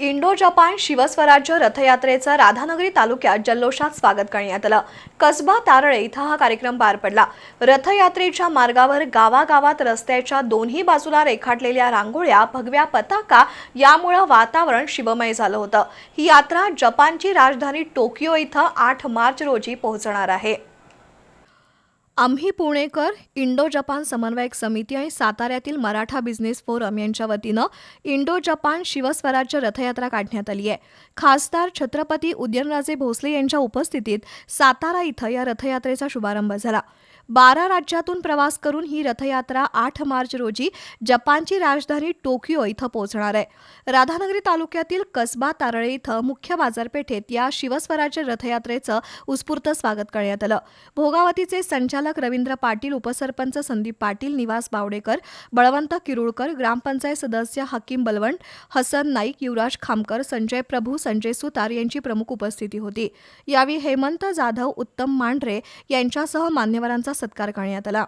Indo Japan Shivswarajya रथयात्रेचं राधानगरी तालुक्यात जल्लोषात स्वागत करण्यात आलं. कसबा तारळे इथं हा कार्यक्रम पार पडला. रथयात्रेच्या मार्गावर गावागावात रस्त्याच्या दोन्ही बाजूला रेखाटलेल्या रांगोळ्या भगव्या पताका यामुळं वातावरण शिवमय झालं होतं. ही यात्रा जपानची राजधानी टोकियो इथं आठ मार्च रोजी पोहोचणार आहे. आम्ही पुणेकर इंडो जपान समन्वयक समिती आणि साताऱ्यातील मराठा बिझनेस फोरम यांच्या वतीनं इंडो जपान शिवस्वराज्य रथयात्रा काढण्यात आली आहे. खासदार छत्रपती उदयनराजे भोसले यांच्या उपस्थितीत सातारा इथं या रथयात्रेचा शुभारंभ झाला. बारा राज्यातून प्रवास करून ही रथयात्रा आठ मार्च रोजी जपानची राजधानी टोकियो इथं पोहोचणार आहे. राधानगरी तालुक्यातील कसबा तारळे इथं मुख्य बाजारपेठेत या शिवस्वराज्य रथयात्रेचं उत्स्फूर्त स्वागत करण्यात आलं. भोगावतीचे संचालक रवींद्र पाटील उपसरपंच संदीप पाटील निवास बावडेकर बळवंत किरुळकर ग्रामपंचायत सदस्य हकीम बलवंत हसन नाईक युवराज खामकर संजय प्रभू संजय सुतार यांची प्रमुख उपस्थिती होती. यावेळी हेमंत जाधव उत्तम मांढरे यांच्यासह मान्यवरांचा सत्कार करण्यात आला.